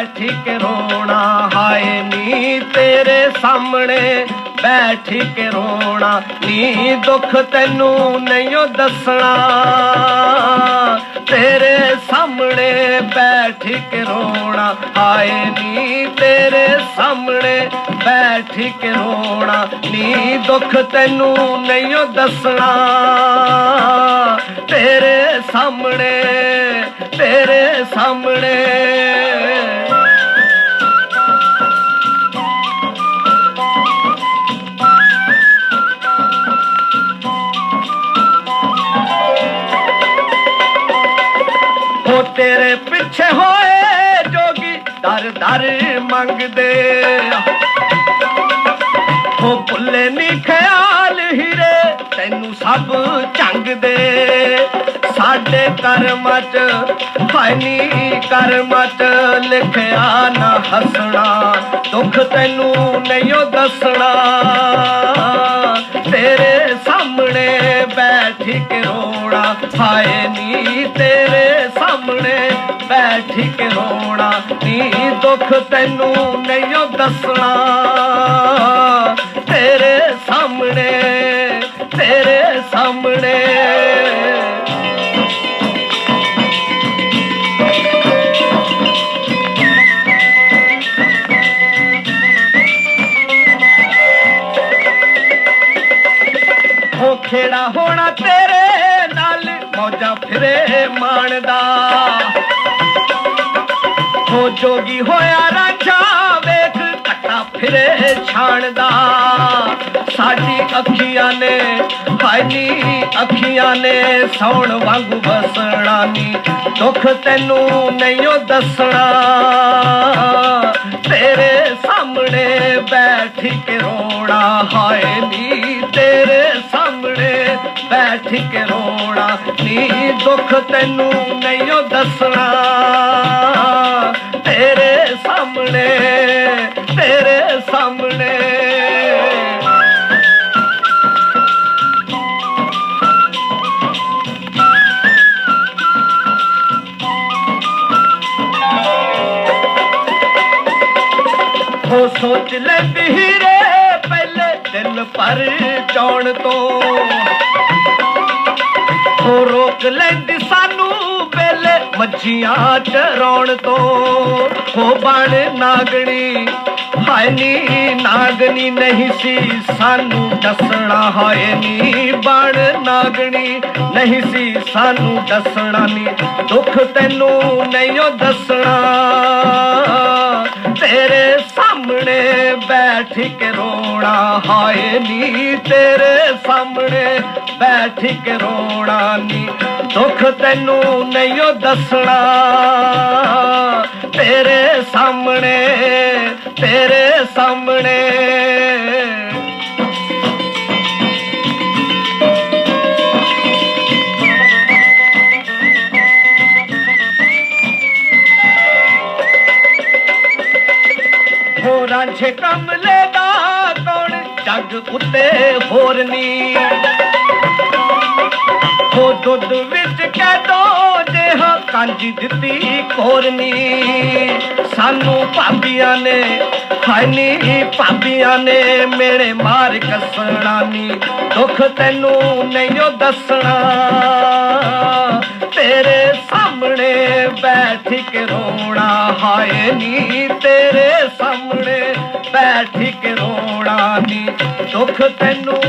ਬੈਠ ਕੇ ਰੋਣਾ ਹਾਏ ਨੀ ਤੇਰੇ ਸਾਹਮਣੇ। ਬੈਠ ਕੇ ਰੋਣਾ, ਨੀ ਦੁੱਖ ਤੈਨੂੰ ਨਹੀਂ ਓ ਦੱਸਣਾ। ਤੇਰੇ ਸਾਹਮਣੇ ਬੈਠ ਕੇ ਰੋਣਾ, ਹਾਏ ਨੀ ਤੇਰੇ ਸਾਹਮਣੇ। ਬੈਠ ਕੇ ਰੋਣਾ, ਨੀ ਦੁੱਖ ਤੈਨੂੰ ਨਹੀਂ ਓ ਦੱਸਣਾ। ਤੇਰੇ ਸਾਹਮਣੇ ਤੇਰੇ ਸਾਹਮਣੇ ਹੋ ਤੇਰੇ ਪਿੱਛੇ ਹੋਏ ਜੋਗੀ ਦਰ ਦਰ ਮੰਗਦੇ ਉਹ ਭੁੱਲੇ ਨੀ ਖਿਆਲ ਹੀਰੇ, ਤੈਨੂੰ ਸਭ ਝੰਗਦੇ ਸਾਡੇ ਕਰਮਾਂ ਚ ਹਾਏ ਕਰਮਾਂ ਚ ਲਿਖਿਆ ਨਾ ਹੱਸਣਾ, ਦੁੱਖ ਤੈਨੂੰ ਨਹੀਂ ਉਹ ਦੱਸਣਾ। ਤੇਰੇ ਸਾਹਮਣੇ ਬੈਠ ਕੇ ਰੋਣਾ, ਹਾਏ ਨੀ ਤੇਰੇ ਸਾਹਮਣੇ ਬੈਠ ਕੇ ਰੋਣਾ, ਨੀ ਦੁੱਖ ਤੈਨੂੰ ਨਹੀਂ ਓ ਦੱਸਣਾ। ਤੇਰੇ ਸਾਹਮਣੇ ਤੇਰੇ ਸਾਹਮਣੇ। ਹੋ ਖੇੜਾ ਹੋਣਾ ਤੇਰੇ ਮੌਜਾਂ ਫਿਰੇ ਮਾਣਦਾ। ਹੋ ਜੋਗੀ ਹੋਇਆ ਰਾਜਾ, ਵੇਖ ਕੱਟਾ ਫਿਰੇ ਛਾਣਦਾ। ਸਾਡੀ ਅੱਖੀਆਂ ਨੇ ਹਾਏ ਨੀ ਅੱਖੀਆਂ ਨੇ, ਸੌਣ ਵਾਂਗੂ ਵਸਣਾ ਨੀ। ਦੁੱਖ ਤੈਨੂੰ ਨਹੀਂ ਓ ਦੱਸਣਾ। ਤੇਰੇ ਸਾਹਮਣੇ ਬੈਠ ਕੇ ਰੋਣਾ ਹਾਏ ਨੀ, ਤੇਰੇ ਬੈਠ ਕੇ ਰੋਣਾ, ਨੀ ਦੁੱਖ ਤੈਨੂੰ ਨਹੀਂ ਉਹ ਦੱਸਣਾ। ਤੇਰੇ ਸਾਹਮਣੇ ਤੇਰੇ ਸਾਹਮਣੇ। ਹੋ ਸੋਚ ਲੈਂਦੀ ਹੀਰੇ ਪਹਿਲੇ ਦਿਲ ਪਰ ਚੌਣ ਤੋਂ। ਲੈਂਦੀ ਸਾਨੂੰ ਵੇਲੇ ਮੱਝੀਆਂ ਚਰਾਉਣ ਤੋਂ। ਹੋ ਬਣ ਨਾਗਣੀ, ਹਾਏ ਨੀ ਨਾਗਣੀ ਨਹੀਂ ਸੀ, ਸਾਨੂੰ ਦੱਸਣਾ ਹਾਏ ਨੀ ਬਣ ਨਾਗਣੀ ਨਹੀਂ ਸੀ, ਸਾਨੂੰ ਦੱਸਣਾ ਨੀ, ਦੁੱਖ ਤੈਨੂੰ ਨਹੀਂ ਓ ਦੱਸਣਾ। ਤੇਰੇ ਸਾਹਮਣੇ ਬੈਠ ਕੇ ਰੋਣਾ, ਹਾਏ ਨੀ, ਤੇਰੇ ਸਾਹਮਣੇ ਬੈਠ ਕੇ ਰੋਣਾ ਨੀ। ਦੁੱਖ ਤੈਨੂੰ ਨਹੀਂ ਉਹ ਦੱਸਣਾ, ਤੇਰੇ ਸਾਹਮਣੇ ਤੇਰੇ ਸਾਹਮਣੇ। ਰਾਂਝੇ ਕਮਲੇ ਦਾ ਕੌਣ? ਜੱਗ ਉੱਤੇ ਹੋਰ ਨੀ। ਹੋ ਦੁੱਧ ਵਿੱਚ ਕਹਿ ਦੋ ਜਿਹਾ ਕਾਂਜੀ ਦਿੱਤੀ ਕੋਰਨੀ ਸਾਨੂੰ ਭਾਬੀਆਂ ਨੇ, ਹਾਏ ਭਾਬੀਆਂ ਨੇ ਮੇਰੇ ਮਾਰ ਕੱਸਣਾ ਨੀ। ਦੁੱਖ ਤੈਨੂੰ ਨਹੀਂ ਉਹ ਦੱਸਣਾ। ਤੇਰੇ ਸਾਹਮਣੇ ਬੈਠ ਕੇ ਰੋਣਾ, ਹਾਏ ਨੀ ਤੇਰੇ ਸਾਹਮਣੇ। ਠੀਕ ਰੋਣਾ ਨੀ ਦੁੱਖ ਤੈਨੂੰ